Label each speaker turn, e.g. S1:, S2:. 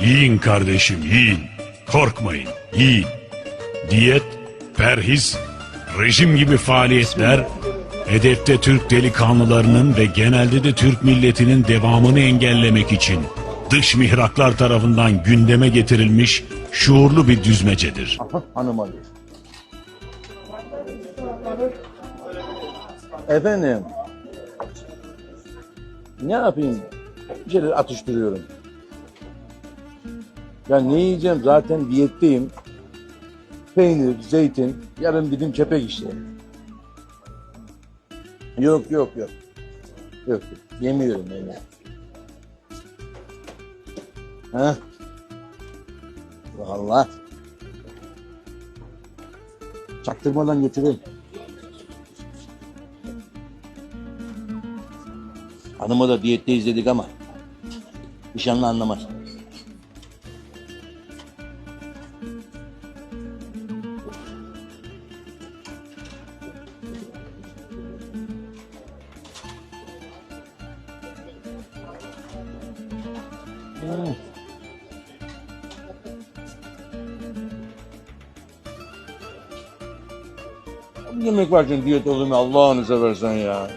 S1: Yiyin kardeşim yiyin. Korkmayın yiyin. Diyet, perhiz, rejim gibi faaliyetler hedefte Türk delikanlılarının ve genelde de Türk milletinin devamını engellemek için dış mihraklar tarafından gündeme getirilmiş şuurlu bir düzmecedir.
S2: Hanım. Efendim. Ne yapayım? Bir atıştırıyorum. Ya ne yiyeceğim? Zaten diyetteyim. Peynir, zeytin, yarım dilim kepek işte. Yok yok yok. Yok yok. Yemiyorum yemiyorum. Ha? Vallahi. Çaktırmadan götüreyim. Hanıma da diyette izledik ama nişanlı anlamaz. Hum. Niye de bakın diyor oğlum Allah'ınıza versão, ya.